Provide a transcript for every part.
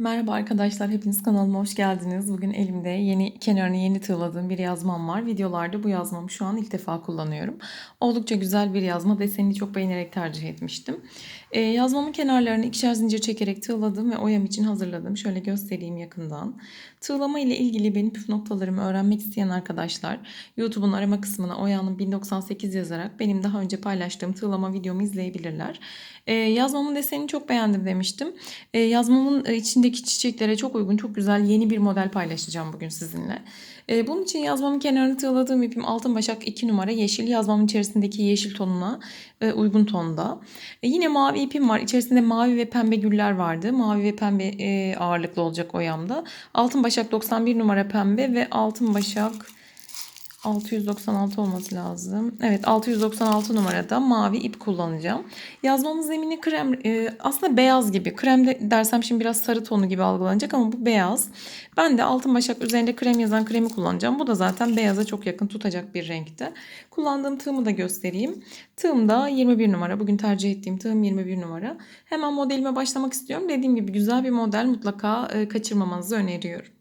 Merhaba arkadaşlar, hepiniz kanalıma hoş geldiniz. Bugün elimde yeni kenarını yeni tığladığım bir yazmam var. Videolarda bu yazmamı şu an ilk defa kullanıyorum. Oldukça güzel bir yazma. Desenini çok beğenerek tercih etmiştim. Ee, yazmamın kenarlarını ikişer zincir çekerek tığladım ve oyam için hazırladım. Şöyle göstereyim yakından. Tığlama ile ilgili benim püf noktalarımı öğrenmek isteyen arkadaşlar YouTube'un arama kısmına Oya'nın 1098 yazarak benim daha önce paylaştığım tığlama videomu izleyebilirler. Ee, yazmamın desenini çok beğendim demiştim. Ee, yazmamın e, içindeki çiçeklere çok uygun, çok güzel yeni bir model paylaşacağım bugün sizinle. Ee, bunun için yazmamın kenarını tığladığım ipim altın başak 2 numara yeşil. Yazmamın içerisindeki yeşil tonuna e, uygun tonda. E, yine mavi ipim var. İçerisinde mavi ve pembe güller vardı. Mavi ve pembe e, ağırlıklı olacak oyamda. Altın başak 91 numara pembe ve altın başak 696 olması lazım. Evet 696 numarada mavi ip kullanacağım. Yazmamın zemini krem e, aslında beyaz gibi. Krem de dersem şimdi biraz sarı tonu gibi algılanacak ama bu beyaz. Ben de altın başak üzerinde krem yazan kremi kullanacağım. Bu da zaten beyaza çok yakın tutacak bir renkte. Kullandığım tığımı da göstereyim. Tığım da 21 numara. Bugün tercih ettiğim tığım 21 numara. Hemen modelime başlamak istiyorum. Dediğim gibi güzel bir model mutlaka e, kaçırmamanızı öneriyorum.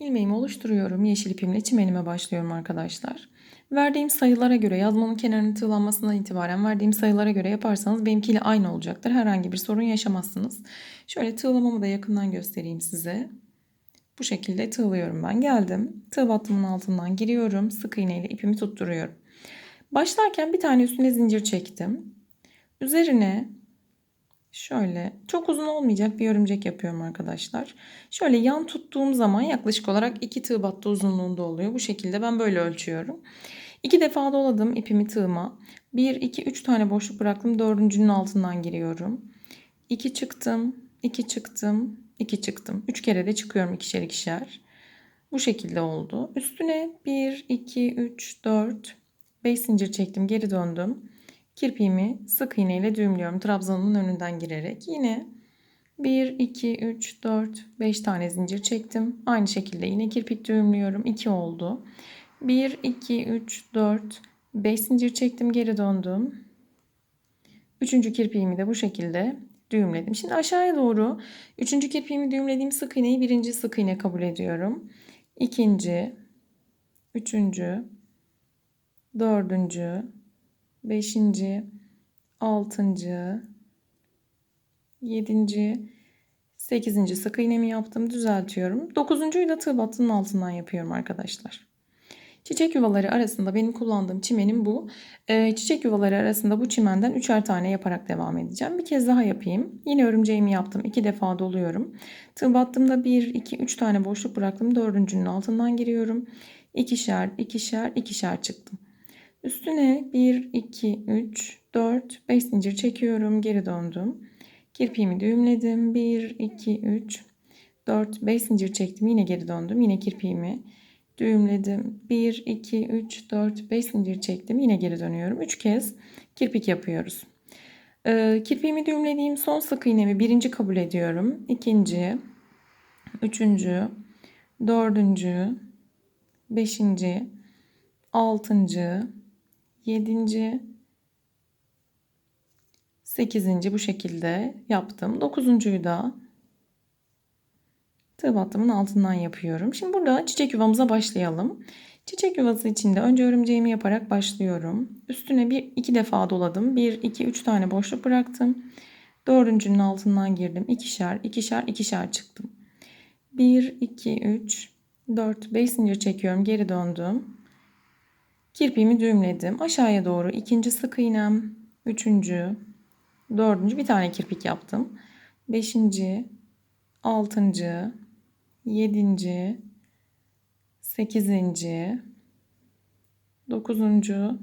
İlmeğimi oluşturuyorum. Yeşil ipimle çimenime başlıyorum arkadaşlar. Verdiğim sayılara göre yazmanın kenarının tığlanmasından itibaren verdiğim sayılara göre yaparsanız benimkiyle aynı olacaktır. Herhangi bir sorun yaşamazsınız. Şöyle tığlamamı da yakından göstereyim size. Bu şekilde tığlıyorum ben. Geldim. Tığ battımın altından giriyorum. Sık iğne ile ipimi tutturuyorum. Başlarken bir tane üstüne zincir çektim. Üzerine Şöyle çok uzun olmayacak bir örümcek yapıyorum arkadaşlar. Şöyle yan tuttuğum zaman yaklaşık olarak 2 tığ battı uzunluğunda oluyor. Bu şekilde ben böyle ölçüyorum. İki defa doladım ipimi tığıma. 1, 2, 3 tane boşluk bıraktım. Dördüncünün altından giriyorum. 2 çıktım, 2 çıktım, 2 çıktım. 3 kere de çıkıyorum ikişer ikişer. Bu şekilde oldu. Üstüne 1, 2, 3, 4, 5 zincir çektim. Geri döndüm. Kirpiğimi sık iğne ile düğümlüyorum. Trabzanın önünden girerek. Yine 1, 2, 3, 4, 5 tane zincir çektim. Aynı şekilde yine kirpik düğümlüyorum. 2 oldu. 1, 2, 3, 4, 5 zincir çektim. Geri döndüm. Üçüncü kirpiğimi de bu şekilde düğümledim. Şimdi aşağıya doğru üçüncü kirpiğimi düğümlediğim sık iğneyi birinci sık iğne kabul ediyorum. İkinci, üçüncü, dördüncü, beşinci, altıncı, yedinci, sekizinci sık iğnemi yaptım. Düzeltiyorum. Dokuzuncuyu da tığ battının altından yapıyorum arkadaşlar. Çiçek yuvaları arasında benim kullandığım çimenim bu. Ee, çiçek yuvaları arasında bu çimenden üçer tane yaparak devam edeceğim. Bir kez daha yapayım. Yine örümceğimi yaptım. iki defa doluyorum. Tığ battığımda bir, iki, üç tane boşluk bıraktım. Dördüncünün altından giriyorum. İkişer, ikişer, ikişer çıktım. Üstüne 1, 2, 3, 4, 5 zincir çekiyorum. Geri döndüm. Kirpiğimi düğümledim. 1, 2, 3, 4, 5 zincir çektim. Yine geri döndüm. Yine kirpiğimi düğümledim. 1, 2, 3, 4, 5 zincir çektim. Yine geri dönüyorum. 3 kez kirpik yapıyoruz. Ee, kirpiğimi düğümlediğim son sık iğnemi birinci kabul ediyorum. İkinci, üçüncü, dördüncü, beşinci, altıncı, 7. 8. bu şekilde yaptım. 9.yu da tığ battımın altından yapıyorum. Şimdi burada çiçek yuvamıza başlayalım. Çiçek yuvası içinde önce örümceğimi yaparak başlıyorum. Üstüne bir iki defa doladım. 1 2 3 tane boşluk bıraktım. Dördüncünün altından girdim. İkişer, ikişer, ikişer çıktım. 1 2 3 4 5 zincir çekiyorum. Geri döndüm. Kirpiğimi düğümledim. Aşağıya doğru ikinci sık iğnem, üçüncü, dördüncü bir tane kirpik yaptım. Beşinci, altıncı, yedinci, sekizinci, dokuzuncu,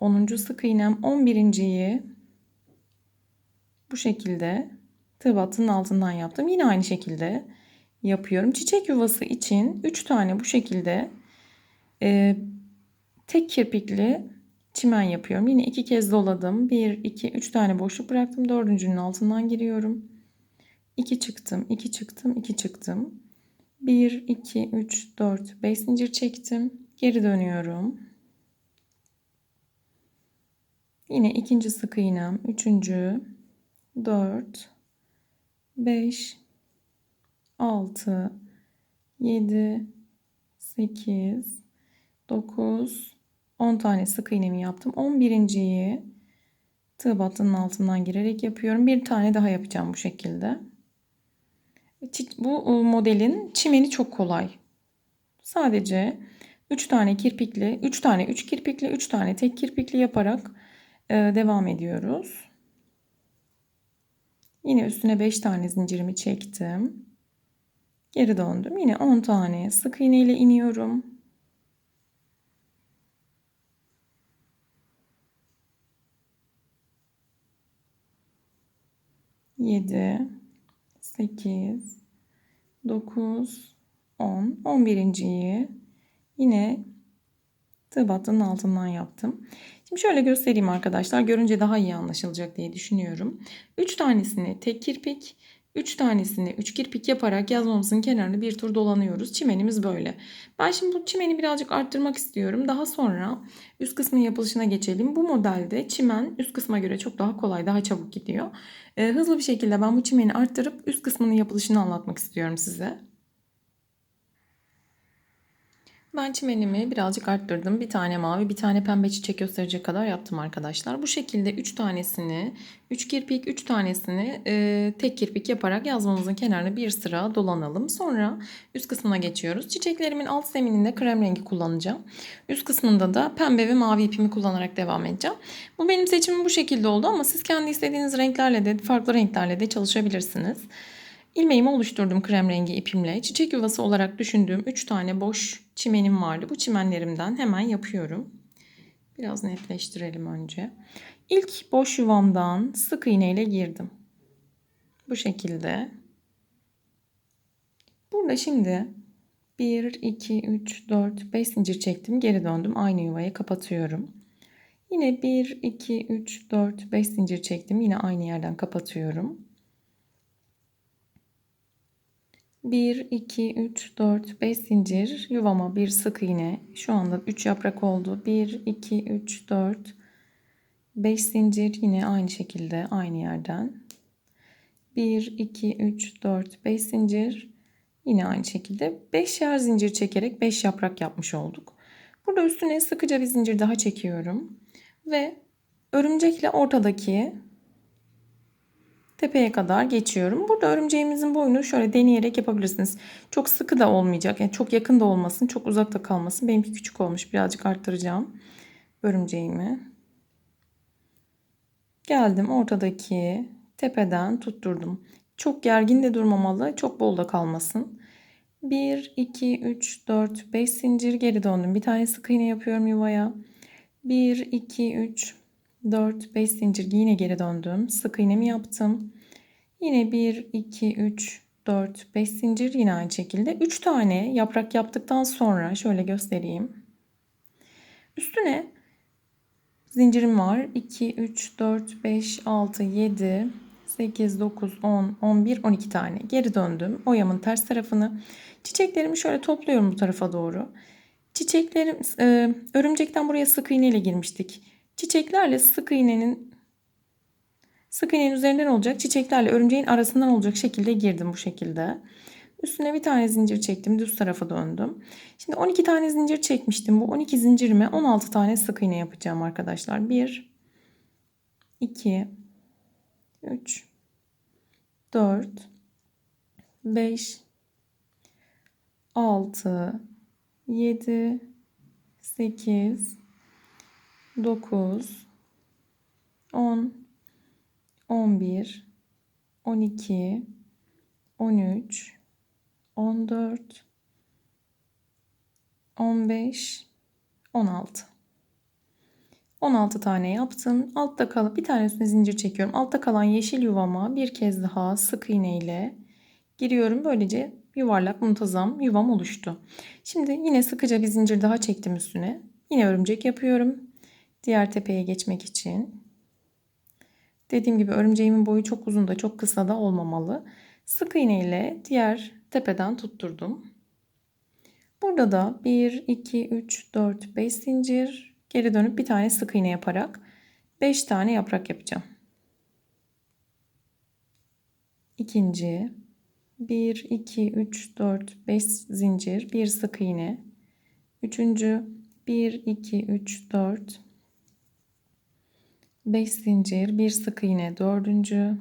onuncu sık iğnem, on birinciyi bu şekilde tığ altından yaptım. Yine aynı şekilde yapıyorum. Çiçek yuvası için 3 tane bu şekilde e, Tek kirpikli çimen yapıyorum. Yine iki kez doladım. 1, 2, 3 tane boşluk bıraktım. Dördüncünün altından giriyorum. 2 çıktım, 2 çıktım, 2 çıktım. 1, 2, 3, 4, 5 zincir çektim. Geri dönüyorum. Yine ikinci sık iğnem, üçüncü, 4, 5 6 7 8 9 10 tane sık iğnemi yaptım. 11.yi tığ battının altından girerek yapıyorum. Bir tane daha yapacağım bu şekilde. Bu modelin çimeni çok kolay. Sadece 3 tane kirpikli, 3 tane 3 kirpikli, 3 tane tek kirpikli yaparak e, devam ediyoruz. Yine üstüne 5 tane zincirimi çektim. Geri döndüm. Yine 10 tane sık iğne ile iniyorum. Yedi, sekiz, dokuz, on. On birinciyi yine tığ altından yaptım. Şimdi şöyle göstereyim arkadaşlar. Görünce daha iyi anlaşılacak diye düşünüyorum. 3 tanesini tek kirpik, 3 tanesini 3 kirpik yaparak yazmamızın kenarını bir tur dolanıyoruz. Çimenimiz böyle. Ben şimdi bu çimeni birazcık arttırmak istiyorum. Daha sonra üst kısmın yapılışına geçelim. Bu modelde çimen üst kısma göre çok daha kolay, daha çabuk gidiyor. Ee, hızlı bir şekilde ben bu çimeni arttırıp üst kısmının yapılışını anlatmak istiyorum size. Ben çimenimi birazcık arttırdım. Bir tane mavi, bir tane pembe çiçek gösterecek kadar yaptım arkadaşlar. Bu şekilde 3 tanesini, 3 kirpik, 3 tanesini e, tek kirpik yaparak yazmamızın kenarını bir sıra dolanalım. Sonra üst kısmına geçiyoruz. Çiçeklerimin alt zemininde krem rengi kullanacağım. Üst kısmında da pembe ve mavi ipimi kullanarak devam edeceğim. Bu benim seçimim bu şekilde oldu ama siz kendi istediğiniz renklerle de farklı renklerle de çalışabilirsiniz. İlmeğimi oluşturdum krem rengi ipimle. Çiçek yuvası olarak düşündüğüm 3 tane boş çimenim vardı. Bu çimenlerimden hemen yapıyorum. Biraz netleştirelim önce. İlk boş yuvamdan sık iğne ile girdim. Bu şekilde. Burada şimdi 1, 2, 3, 4, 5 zincir çektim. Geri döndüm. Aynı yuvayı kapatıyorum. Yine 1, 2, 3, 4, 5 zincir çektim. Yine aynı yerden kapatıyorum. 1, 2, 3, 4, 5 zincir yuvama bir sık iğne. Şu anda 3 yaprak oldu. 1, 2, 3, 4, 5 zincir yine aynı şekilde aynı yerden. 1, 2, 3, 4, 5 zincir yine aynı şekilde 5 yer zincir çekerek 5 yaprak yapmış olduk. Burada üstüne sıkıca bir zincir daha çekiyorum. Ve örümcekle ortadaki tepeye kadar geçiyorum. Burada örümceğimizin boyunu şöyle deneyerek yapabilirsiniz. Çok sıkı da olmayacak. Yani çok yakın da olmasın, çok uzakta kalmasın. Benimki küçük olmuş. Birazcık arttıracağım örümceğimi. Geldim ortadaki tepeden tutturdum. Çok gergin de durmamalı, çok bol da kalmasın. 1, 2, 3, 4, 5 zincir geri döndüm. Bir tane sık iğne yapıyorum yuvaya. 1, 2, 3, 4, 5 zincir yine geri döndüm. Sık iğnemi yaptım. Yine 1, 2, 3, 4, 5 zincir yine aynı şekilde. 3 tane yaprak yaptıktan sonra şöyle göstereyim. Üstüne zincirim var. 2, 3, 4, 5, 6, 7, 8, 9, 10, 11, 12 tane. Geri döndüm. Oyamın ters tarafını. Çiçeklerimi şöyle topluyorum bu tarafa doğru. Çiçeklerim, e, örümcekten buraya sık iğne ile girmiştik. Çiçeklerle sık iğnenin sık iğnenin üzerinden olacak. Çiçeklerle örümceğin arasından olacak şekilde girdim bu şekilde. Üstüne bir tane zincir çektim. Düz tarafa döndüm. Şimdi 12 tane zincir çekmiştim. Bu 12 zincirime 16 tane sık iğne yapacağım arkadaşlar. 1 2 3 4 5 6 7 8 9 10 11 12 13 14 15 16 16 tane yaptım. Altta kalan bir tane üstüne zincir çekiyorum. Altta kalan yeşil yuvama bir kez daha sık iğne ile giriyorum. Böylece yuvarlak muntazam yuvam oluştu. Şimdi yine sıkıca bir zincir daha çektim üstüne. Yine örümcek yapıyorum. Diğer tepeye geçmek için. Dediğim gibi örümceğimin boyu çok uzun da çok kısa da olmamalı. Sık iğne ile diğer tepeden tutturdum. Burada da 1, 2, 3, 4, 5 zincir geri dönüp bir tane sık iğne yaparak 5 tane yaprak yapacağım. ikinci, 1, 2, 3, 4, 5 zincir, bir sık iğne, üçüncü, 1, 2, 3, 4, 5 zincir, bir sık iğne, dördüncü,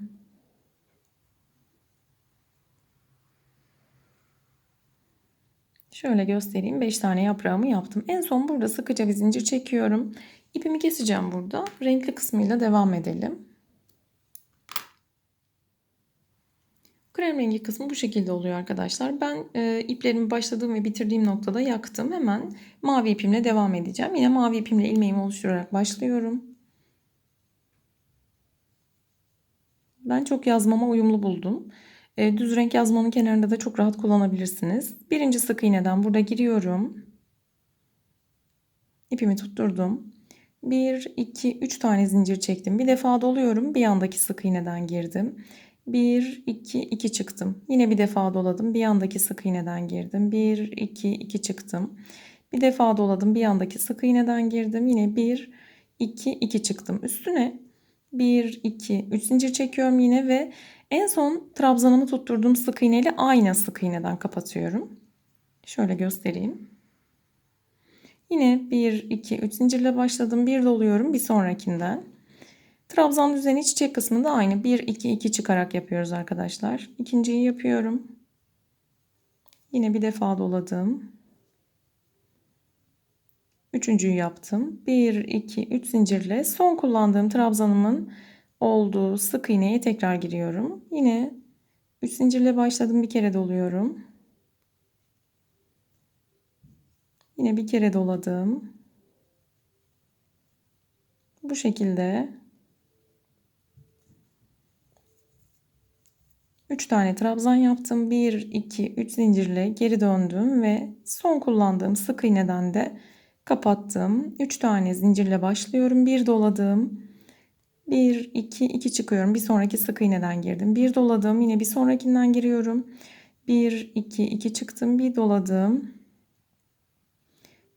Şöyle göstereyim. 5 tane yaprağımı yaptım. En son burada sıkıca bir zincir çekiyorum. İpimi keseceğim burada. Renkli kısmıyla devam edelim. Krem rengi kısmı bu şekilde oluyor arkadaşlar. Ben e, iplerimi başladığım ve bitirdiğim noktada yaktım. Hemen mavi ipimle devam edeceğim. Yine mavi ipimle ilmeğimi oluşturarak başlıyorum. Ben çok yazmama uyumlu buldum. E, düz renk yazmanın kenarında da çok rahat kullanabilirsiniz. Birinci sık iğneden burada giriyorum. İpimi tutturdum. 1, 2, 3 tane zincir çektim. Bir defa doluyorum. Bir yandaki sık iğneden girdim. 1, 2, 2 çıktım. Yine bir defa doladım. Bir yandaki sık iğneden girdim. 1, 2, 2 çıktım. Bir defa doladım. Bir yandaki sık iğneden girdim. Yine 1, 2, 2 çıktım. Üstüne 1, 2, 3 zincir çekiyorum yine ve en son trabzanımı tutturduğum sık iğne ile aynı sık iğneden kapatıyorum. Şöyle göstereyim. Yine 1, 2, 3 zincirle başladım. Bir doluyorum bir sonrakinden. Trabzan düzeni çiçek kısmında aynı. 1, 2, 2 çıkarak yapıyoruz arkadaşlar. İkinciyi yapıyorum. Yine bir defa doladım. Üçüncüyü yaptım. 1, 2, 3 zincirle son kullandığım trabzanımın olduğu sık iğneye tekrar giriyorum. Yine 3 zincirle başladım. Bir kere doluyorum. Yine bir kere doladım. Bu şekilde 3 tane trabzan yaptım. 1, 2, 3 zincirle geri döndüm ve son kullandığım sık iğneden de kapattım. 3 tane zincirle başlıyorum. Bir doladım. 1, 2, 2 çıkıyorum. Bir sonraki sık iğneden girdim. Bir doladım. Yine bir sonrakinden giriyorum. 1, 2, 2 çıktım. Bir doladım.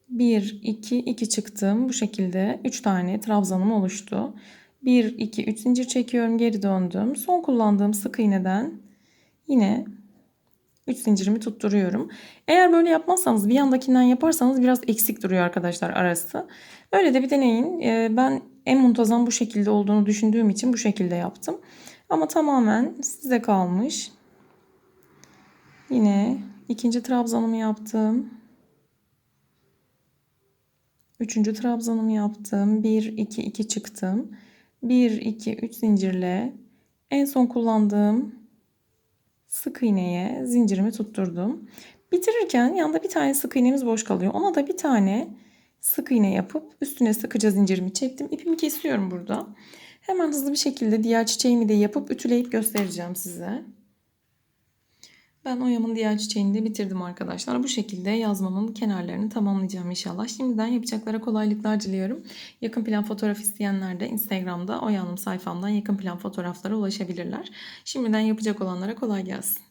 1, 2, 2 çıktım. Bu şekilde 3 tane trabzanım oluştu. 1, 2, 3 zincir çekiyorum. Geri döndüm. Son kullandığım sık iğneden yine 3 zincirimi tutturuyorum. Eğer böyle yapmazsanız bir yandakinden yaparsanız biraz eksik duruyor arkadaşlar arası. Öyle de bir deneyin. Ee, ben en muntazam bu şekilde olduğunu düşündüğüm için bu şekilde yaptım. Ama tamamen size kalmış. Yine ikinci trabzanımı yaptım. Üçüncü trabzanımı yaptım. 1, 2, 2 çıktım. 1, 2, 3 zincirle en son kullandığım sık iğneye zincirimi tutturdum. Bitirirken yanında bir tane sık iğnemiz boş kalıyor. Ona da bir tane sık iğne yapıp üstüne sıkıca zincirimi çektim. İpimi kesiyorum burada. Hemen hızlı bir şekilde diğer çiçeğimi de yapıp ütüleyip göstereceğim size. Ben oyamın diğer çiçeğini de bitirdim arkadaşlar. Bu şekilde yazmamın kenarlarını tamamlayacağım inşallah. Şimdiden yapacaklara kolaylıklar diliyorum. Yakın plan fotoğraf isteyenler de Instagram'da Oya sayfamdan yakın plan fotoğraflara ulaşabilirler. Şimdiden yapacak olanlara kolay gelsin.